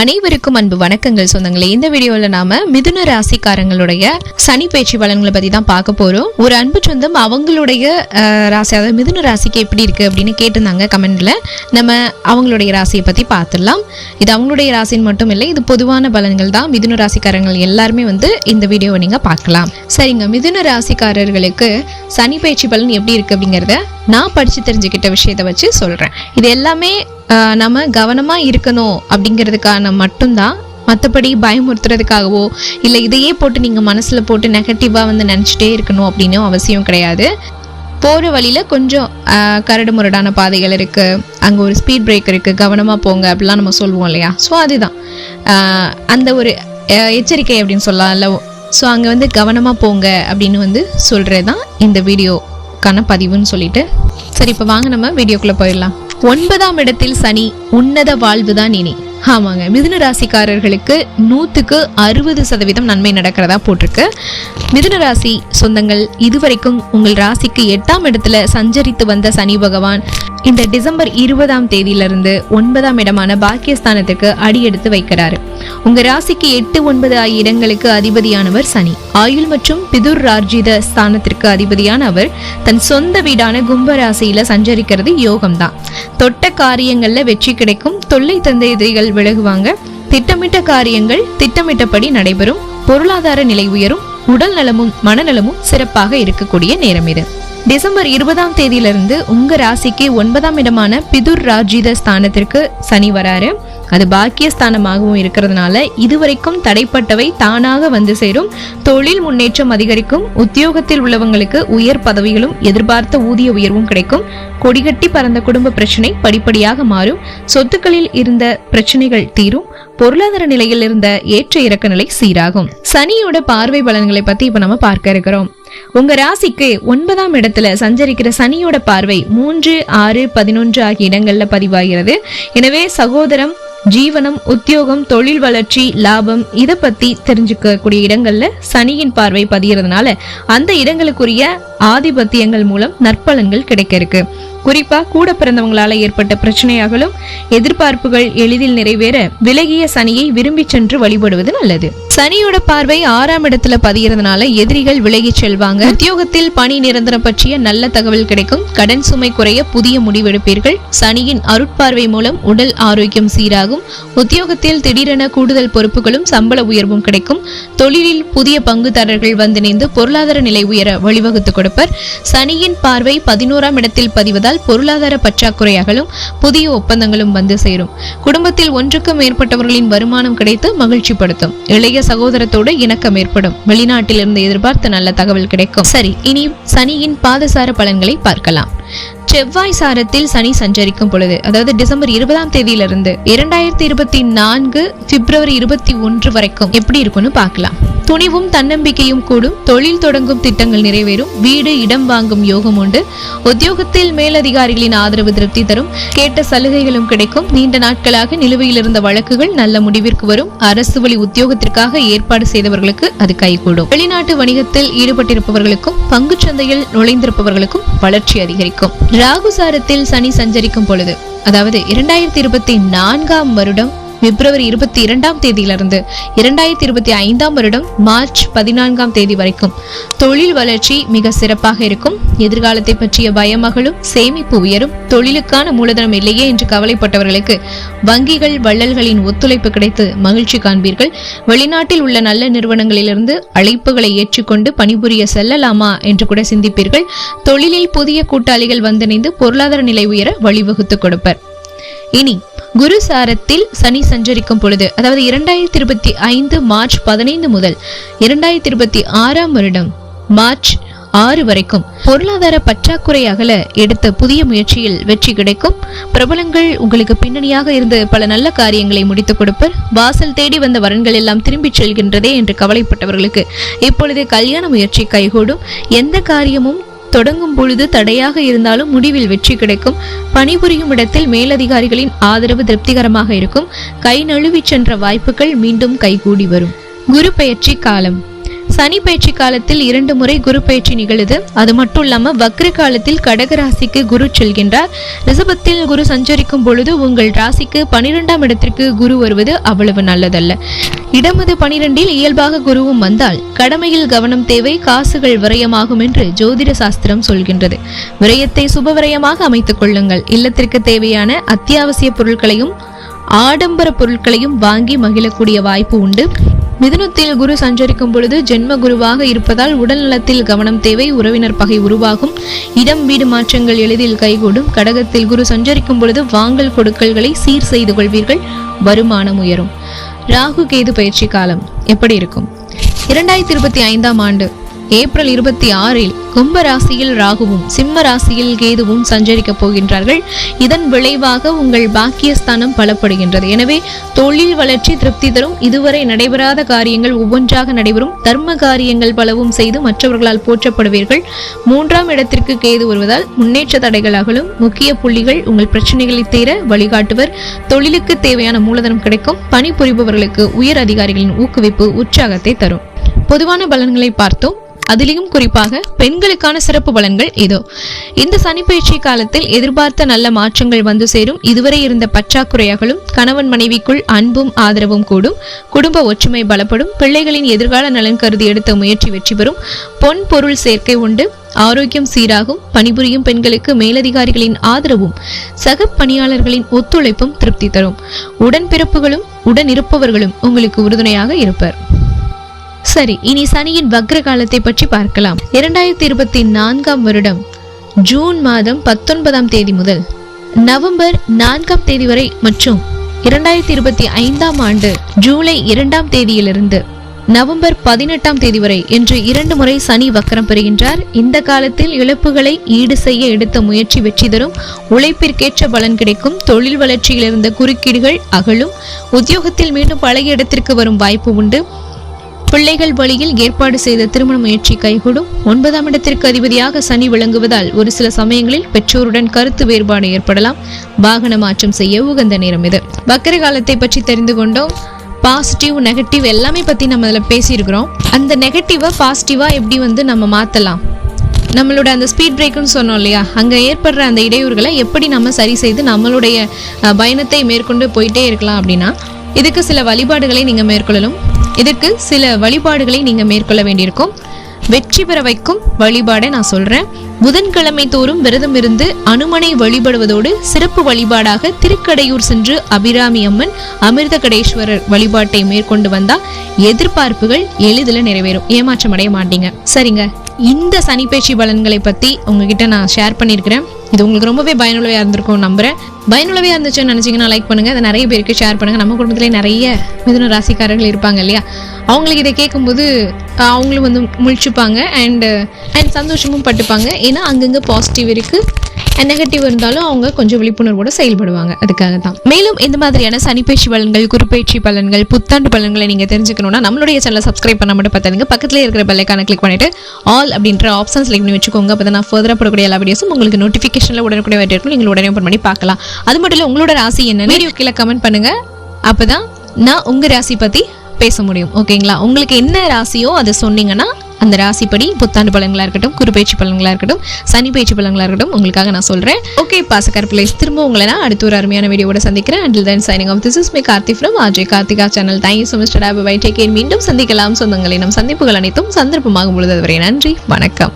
அனைவருக்கும் அன்பு வணக்கங்கள் சொந்தங்களே. இந்த வீடியோவில் நாம மிதுன ராசிக்காரங்களுடைய சனி பயிற்சி பலன்களை பத்தி தான் பார்க்க போறோம். ஒரு அன்பு சொந்தம் அவங்களுடைய ராசி அதாவது மிதுன ராசிக்கு எப்படி இருக்கு அப்படின்னு கேட்டிருந்தாங்க கமெண்ட்ல நம்ம அவங்களுடைய ராசியை பத்தி பார்த்துடலாம். இது அவங்களுடைய ராசின்னு மட்டும் இல்லை இது பொதுவான பலன்கள் தான். மிதுன ராசிக்காரங்கள் எல்லாருமே வந்து இந்த வீடியோவை நீங்க பார்க்கலாம். சரிங்க மிதுன ராசிக்காரர்களுக்கு சனி பயிற்சி பலன் எப்படி இருக்கு அப்படிங்கிறத நான் படித்து தெரிஞ்சுக்கிட்ட விஷயத்தை வச்சு சொல்கிறேன் இது எல்லாமே நம்ம கவனமாக இருக்கணும் அப்படிங்கிறதுக்கான மட்டும்தான். மற்றபடி பயமுறுத்துறதுக்காகவோ இல்லை இதையே போட்டு நீங்கள் மனசில் போட்டு நெகட்டிவாக வந்து நினச்சிட்டே இருக்கணும் அப்படின்னும் அவசியம் கிடையாது. போகிற வழியில் கொஞ்சம் கரடு முரடான பாதைகள் இருக்குது அங்கே ஒரு ஸ்பீட் பிரேக் இருக்குது கவனமாக போங்க அப்படிலாம் நம்ம சொல்லுவோம் இல்லையா? ஸோ அதுதான். அந்த ஒரு எச்சரிக்கை அப்படின்னு சொல்லலாம்ல ஸோ அங்கே வந்து கவனமாக போங்க அப்படின்னு வந்து சொல்கிறது தான் இந்த வீடியோக்கான பதிவுன்னு சொல்லிட்டு. சரி இப்போ வாங்க நம்ம வீடியோக்குள்ளே போயிடலாம். ஒன்பதாம் இடத்தில் சனி உன்னத வாழ்வுதான் இனி. ஆமாங்க மிதுன ராசிக்காரர்களுக்கு நூற்றுக்கு அறுபது சதவீதம் நன்மை நடக்கிறதா போட்டிருக்கு. மிதுன ராசி சொந்தங்கள் இதுவரைக்கும் உங்கள் ராசிக்கு எட்டாம் இடத்துல சஞ்சரித்து வந்த சனி பகவான் இந்த டிசம்பர் இருபதாம் தேதியிலிருந்து ஒன்பதாம் இடமான பாக்கியஸ்தானத்துக்கு அடியெடுத்து வைக்கிறாரு. உங்க ராசிக்கு எட்டு ஒன்பது ஆகிய இடங்களுக்கு அதிபதியானவர் சனி. ஆயுள் மற்றும் பிதுர் ரார்ஜித ஸ்தானத்திற்கு அதிபதியான அவர் தன் சொந்த வீடான கும்ப ராசியில சஞ்சரிக்கிறது யோகம்தான். தொட்ட காரியங்கள்ல வெற்றி கிடைக்கும். தொல்லை தந்த எதிரிகள் விலகுவாங்க. திட்டமிட்ட காரியங்கள் திட்டமிட்டபடி நடைபெறும். பொருளாதார நிலை உயரும். உடல் நலமும் மனநலமும் சிறப்பாக இருக்கக்கூடிய நேரம் இது. டிசம்பர் இருபதாம் தேதியிலிருந்து உங்க ராசிக்கு ஒன்பதாம் இடமான பிதுர் ராஜித ஸ்தானத்திற்கு சனி வராரு. அது பாக்கியஸ்தானமாகவும் இருக்கிறதுனால இதுவரைக்கும் தடைப்பட்டவை தானாக வந்து சேரும். தொழில் முன்னேற்றம் அதிகரிக்கும். உத்தியோகத்தில் உள்ளவங்களுக்கு உயர் பதவிகளும் எதிர்பார்த்த ஊதிய உயர்வும் கிடைக்கும். கொடிகட்டி பறந்த குடும்ப பிரச்சனை படிப்படியாக மாறும். சொத்துக்களில் இருந்த பிரச்சனைகள் தீரும். பொருளாதார நிலையில் இருந்த ஏற்ற இறக்க நிலை சீராகும். சனியோட பார்வை பலன்களை பத்தி இப்ப நம்ம பார்க்க இருக்கிறோம். உங்க ராசிக்கு ஒன்பதாம் இடத்துல சஞ்சரிக்கிற சனியோட பார்வை மூன்று ஆறு பதினொன்று ஆகிய இடங்கள்ல பதிவாகிறது. எனவே சகோதரம் ஜீவனம் உத்தியோகம் தொழில் வளர்ச்சி லாபம் இதை பத்தி தெரிஞ்சுக்கக்கூடிய இடங்கள்ல சனியின் பார்வை பதிகிறதுனால அந்த இடங்களுக்குரிய ஆதிபத்தியங்கள் மூலம் நற்பலன்கள் கிடைக்க இருக்கு. குறிப்பா கூட பிறந்தவங்களால ஏற்பட்ட பிரச்சனையாகலும் எதிர்பார்ப்புகள் எளிதில் நிறைவேற விலகிய சனியை விரும்பி சென்று வழிபடுவது நல்லது. சனியோட பார்வை ஆறாம் இடத்துல பதிகிறதுனால எதிரிகள் விலகி செல்வாங்க. உத்தியோகத்தில் பணி நிரந்தரம் பற்றிய நல்ல தகவல் கிடைக்கும். கடன் சுமை குறைய புதிய முடிவெடுப்பீர்கள். சனியின் அருட்பார்வை மூலம் உடல் ஆரோக்கியம் சீராகும். உத்தியோகத்தில் திடீரென கூடுதல் பொறுப்புகளும் சம்பள உயர்வும் கிடைக்கும். தொழிலில் புதிய பங்குதாரர்கள் வந்திணைந்து பொருளாதார நிலை உயர வழிவகுத்து கொடுப்பர். சனியின் பார்வை பதினோராம் இடத்தில் பதிவதால் பொருளாதார பற்றாக்குறையாகலும் புதிய ஒப்பந்தங்களும் வந்து சேரும். குடும்பத்தில் ஒன்றுக்கும் மேற்பட்டவர்களின் வருமானம் கிடைத்து மகிழ்ச்சிப்படுத்தும். இளைய சகோதரத்தோடு இணக்கம் ஏற்படும். வெளிநாட்டிலிருந்து எதிர்பார்த்த நல்ல தகவல் கிடைக்கும். சரி இனி சனியின் பாதசார பலன்களை பார்க்கலாம். செவ்வாய் சாரத்தில் சனி சஞ்சரிக்கும் பொழுது அதாவது டிசம்பர் இருபதாம் தேதியிலிருந்து இரண்டாயிரத்தி இருபத்தி நான்கு பிப்ரவரி இருபத்தி ஒன்று வரைக்கும் எப்படி இருக்கும்னு பார்க்கலாம். துணிவும் தன்னம்பிக்கையும் கூடும் தொழில் தொடங்கும் திட்டங்கள் நிறைவேறும் வீடு இடம் வாங்கும் யோகம் உண்டு. உத்தியோகத்தில் மேலதிகாரிகளின் ஆதரவு திருப்தி தரும் கேட்ட சலுகைகளும் கிடைக்கும். நீண்ட நாட்களாக நிலுவையில் இருந்த வழக்குகள் நல்ல முடிவிற்கு வரும். அரசு வழி உத்தியோகத்திற்காக ஏற்பாடு செய்தவர்களுக்கு அது கைகூடும். வெளிநாட்டு வணிகத்தில் ஈடுபட்டிருப்பவர்களுக்கும் பங்கு சந்தையில் நுழைந்திருப்பவர்களுக்கும் வளர்ச்சி அதிகரிக்கும். ராகுசாரத்தில் சனி சஞ்சரிக்கும் பொழுது அதாவது இரண்டாயிரத்தி இருபத்தி நான்காம் வருடம் பிப்ரவரி இருபத்தி இரண்டாம் தேதியிலிருந்து இரண்டாயிரத்தி இருபத்தி ஐந்தாம் வருடம் மார்ச் பதினான்காம் தேதி வரைக்கும். தொழில் வளர்ச்சி மிக சிறப்பாக இருக்கும். எதிர்காலத்தை பற்றிய பயமகளும் சேமிப்பு உயரும். தொழிலுக்கான மூலதனம் இல்லையே என்று கவலைப்பட்டவர்களுக்கு வங்கிகள் வள்ளல்களின் ஒத்துழைப்பு கிடைத்து மகிழ்ச்சி காண்பீர்கள். வெளிநாட்டில் உள்ள நல்ல நிறுவனங்களிலிருந்து அழைப்புகளை ஏற்றுக்கொண்டு பணிபுரிய செல்லலாமா என்று கூட சிந்திப்பீர்கள். தொழிலில் புதிய கூட்டாளிகள் வந்திணைந்து பொருளாதார நிலை உயர வழிவகுத்து கொடுப்பர். இனி குரு சாரத்தில் சனி சஞ்சரிக்கும் பொழுது அதாவது இரண்டாயிரத்தி இருபத்தி ஐந்து மார்ச் பதினைந்து முதல் இரண்டாயிரத்தி இருபத்தி ஆறாம் வருடம் மார்ச் ஆறு வரைக்கும் பொருளாதார பற்றாக்குறை அகல எடுத்த புதிய முயற்சியில் வெற்றி கிடைக்கும். பிரபலங்கள் உங்களுக்கு பின்னணியாக இருந்து பல நல்ல காரியங்களை முடித்துக் கொடுப்பர். வாசல் தேடி வந்த வரன்கள் எல்லாம் திரும்பிச் செல்கின்றதே என்று கவலைப்பட்டவர்களுக்கு இப்பொழுது கல்யாண முயற்சி கைகூடும். எந்த காரியமும் தொடங்கும் பொழுது தடையாக இருந்தாலும் முடிவில் வெற்றி கிடைக்கும். பணிபுரியும் இடத்தில் மேலதிகாரிகளின் ஆதரவு திருப்திகரமாக இருக்கும். கை நழுவி சென்ற வாய்ப்புகள் மீண்டும் கைகூடி வரும். குரு பயிற்சி காலம். சனி பயிற்சி காலத்தில் இரண்டு முறை குரு பயிற்சி நிகழுது. அது மட்டும் இல்லாம வக்ர காலத்தில் கடக ராசிக்கு குரு செல்கின்றார். ரிசபத்தில் குரு சஞ்சரிக்கும் பொழுது உங்கள் ராசிக்கு பனிரெண்டாம் இடத்திற்கு குரு வருவது அவ்வளவு நல்லதல்ல. இடமது பனிரெண்டில் இயல்பாக குருவும் வந்தால் கடமையில் கவனம் தேவை காசுகள் விரயமாகும் என்று ஜோதிட சாஸ்திரம் சொல்கின்றது. விரயத்தை சுபவிரயமாக அமைத்துக் கொள்ளுங்கள். இல்லத்திற்கு தேவையான அத்தியாவசிய பொருட்களையும் ஆடம்பர பொருட்களையும் வாங்கி மகிழக்கூடிய வாய்ப்பு உண்டு. மிதுனத்தில் குரு சஞ்சரிக்கும் பொழுது ஜென்ம குருவாக இருப்பதால் உடல் நலத்தில் கவனம் தேவை உறவினர் பகை உருவாகும். இடம் வீடு மாற்றங்கள் எளிதில் கைகூடும். கடகத்தில் குரு சஞ்சரிக்கும் பொழுது வாங்கல் கொடுக்கல்களை சீர் செய்து கொள்வீர்கள். வருமானம் உயரும். ராகு கேது பயிற்சி காலம் எப்படி இருக்கும்? இரண்டாயிரத்தி இருபத்தி ஐந்தாம் ஆண்டு ஏப்ரல் இருபத்தி ஆறில் கும்ப ராசியில் ராகுவும் சிம்ம ராசியில் கேதுவும் சஞ்சரிக்கப் போகின்றார்கள். இதன் விளைவாக உங்கள் பாக்கியஸ்தானம் பலப்படுகின்றது. எனவே தொழில் வளர்ச்சி திருப்தி தரும். இதுவரை நடைபெறாத காரியங்கள் ஒவ்வொன்றாக நடைபெறும். தர்ம காரியங்கள் பலவும் செய்து மற்றவர்களால் போற்றப்படுவீர்கள். மூன்றாம் இடத்திற்கு கேது வருவதால் முன்னேற்ற தடைகள் அகலும். முக்கிய புள்ளிகள் உங்கள் பிரச்சனைகளை தீர வழிகாட்டுவர். தொழிலுக்கு தேவையான மூலதனம் கிடைக்கும். பணிபுரிபவர்களுக்கு உயர் அதிகாரிகளின் ஊக்குவிப்பு உற்சாகத்தை தரும். பொதுவான பலன்களை பார்த்தோம். அதிலையும் குறிப்பாக பெண்களுக்கான சிறப்பு பலன்கள் இதோ. இந்த சனி பயிற்சி காலத்தில் எதிர்பார்த்த நல்ல மாற்றங்கள் வந்து சேரும். இதுவரை இருந்த பற்றாக்குறையாகவும் கணவன் மனைவிக்குள் அன்பும் ஆதரவும் கூடும். குடும்ப ஒற்றுமை பலப்படும். பிள்ளைகளின் எதிர்கால நலன் கருதி எடுத்த முயற்சி வெற்றி பெறும். பொன் பொருள் சேர்க்கை உண்டு. ஆரோக்கியம் சீராகும். பணிபுரியும் பெண்களுக்கு மேலதிகாரிகளின் ஆதரவும் சக பணியாளர்களின் ஒத்துழைப்பும் திருப்தி தரும். உடன்பிறப்புகளும் உடனிருப்பவர்களும் உங்களுக்கு உறுதுணையாக இருப்பர். சரி இனி சனியின் வக்ர காலத்தை பற்றி பார்க்கலாம். இரண்டாயிரத்தி இருபத்தி நான்காம் வருடம் ஜூன் மாதம் பத்தொன்பதாம் தேதி முதல் நவம்பர் நான்காம் தேதி வரை மற்றும் இரண்டாயிரத்தி இருபத்தி ஐந்தாம் ஆண்டு ஜூலை இரண்டாம் தேதியிலிருந்து நவம்பர் பதினெட்டாம் தேதி வரை என்று இரண்டு முறை சனி வக்கரம் பெறுகின்றார். இந்த காலத்தில் இழப்புகளை ஈடு செய்ய எடுத்த முயற்சி வெற்றி தரும். உழைப்பிற்கேற்ற பலன் கிடைக்கும். தொழில் வளர்ச்சியில் இருந்த குறுக்கீடுகள் அகலும். உத்தியோகத்தில் மீண்டும் பழைய இடத்திற்கு வரும் வாய்ப்பு உண்டு. பிள்ளைகள் வழியில் ஏற்பாடு செய்த திருமண முயற்சி கைகூடும். ஒன்பதாம் இடத்திற்கு அதிபதியாக சனி விளங்குவதால் ஒரு சில சமயங்களில் பெற்றோருடன் கருத்து வேறுபாடு ஏற்படலாம். வாகன மாற்றம் செய்ய உகந்த நேரம் இது. வக்கர காலத்தை பற்றி தெரிந்து கொண்டோம். பாசிட்டிவ் நெகட்டிவ் எல்லாமே பற்றி நம்ம அதில் பேசியிருக்கிறோம். அந்த நெகட்டிவை பாசிட்டிவாக எப்படி வந்து நம்ம மாற்றலாம் நம்மளோட அந்த ஸ்பீட் பிரேக்குன்னு சொன்னோம் இல்லையா? அங்கே ஏற்படுற அந்த இடையூறுகளை எப்படி நம்ம சரி செய்து நம்மளுடைய பயணத்தை மேற்கொண்டு போயிட்டே இருக்கலாம் அப்படின்னா இதுக்கு சில வழிபாடுகளை நீங்கள் மேற்கொள்ளணும். இதற்கு சில வழிபாடுகளை நீங்கள் மேற்கொள்ள வேண்டியிருக்கும். வெற்றி பெற வைக்கும் வழிபாடை நான் சொல்கிறேன் புதன்கிழமை தோறும் விரதம் இருந்து அனுமனை வழிபடுவதோடு சிறப்பு வழிபாடாக திருக்கடையூர் சென்று அபிராமி அம்மன் அமிர்த கடேஸ்வரர் வழிபாட்டை மேற்கொண்டு வந்தால் எதிர்பார்ப்புகள் எளிதில் நிறைவேறும். ஏமாற்றம் அடைய மாட்டீங்க. சரிங்க. இந்த சனிப்பேச்சி பலன்களை பற்றி உங்ககிட்ட நான் ஷேர் பண்ணியிருக்கிறேன். இது உங்களுக்கு ரொம்பவே பயனுள்ளவையாக இருந்திருக்கும் நம்புறேன். பயனுள்ளவையாக இருந்துச்சுன்னு நினச்சிங்கன்னா லைக் பண்ணுங்க. அதை நிறைய பேருக்கு ஷேர் பண்ணுங்க. நம்ம குடும்பத்திலே நிறைய மிதுன ராசிக்காரர்கள் இருப்பாங்க இல்லையா? அவங்களுக்கு இதை கேட்கும்போது அவங்களும் வந்து முழிச்சுப்பாங்க. அண்ட் அண்ட் சந்தோஷமும் பட்டுப்பாங்க. ஏன்னா அங்கங்கே பாசிட்டிவ் இருக்குது நெகட்டிவ் இருந்தாலும் அவங்க கொஞ்சம் விழிப்புணர்வோட செயல்படுவாங்க. அதுக்காக தான் மேலும் இந்த மாதிரியான சனிப்பேச்சு பலன்கள் குறுப்பேச்சு பலன்கள் புத்தாண்டு பலன்களை நீங்க தெரிஞ்சுக்கணும்னா நம்மளுடைய சேனலை சப்ஸ்கிரைப் பண்ண மட்டும் பார்த்தாங்க பக்கத்துல இருக்கிற பெல்லைக்கான கிளிக் பண்ணிட்டு ஆல் அப்படின்ற ஆப்ஷன்ஸ் செலக்ட் பண்ணி வச்சுக்கோங்க. அப்போ நான் ஃபர்தராக போடக்கூடிய எல்லா வீடியோஸும் உங்களுக்கு நோட்டிஃபிகேஷனில் உடனுக்குடைய வேண்டிய இருக்கும். நீங்கள் உடனே ஓப்பன் பண்ணி பார்க்கலாம். அது மட்டும் இல்லை உங்களோட ராசி என்ன வீடியோ கீழே கமெண்ட் பண்ணுங்க. அப்பதான் நான் உங்க ராசி பத்தி பேச முடியும். ஓகேங்களா உங்களுக்கு என்ன ராசியோ அதை சொன்னீங்கன்னா அந்த ராசிப்படி புத்தாண்டு பலன்களாக இருக்கட்டும் குருப்பயிற்சி பலன்களாக இருக்கட்டும் சனி பயிற்சி பலன்களாக இருக்கட்டும் உங்களுக்காக நான் சொல்கிறேன் ஓகே பாசக்கார் பிளேஸ் திரும்ப உங்களை நான் அடுத்த ஒரு அருமையான வீடியோட சந்திக்கிறேன். Until then signing off this is my Karthi from Ajay Karthika channel thank you so much bye take மீண்டும் சந்திக்கலாம். சொந்தங்களை நம் சந்திப்புகள் அனைத்தும் சந்தர்ப்பமாகும் பொழுது அதுவரை நன்றி. வணக்கம்.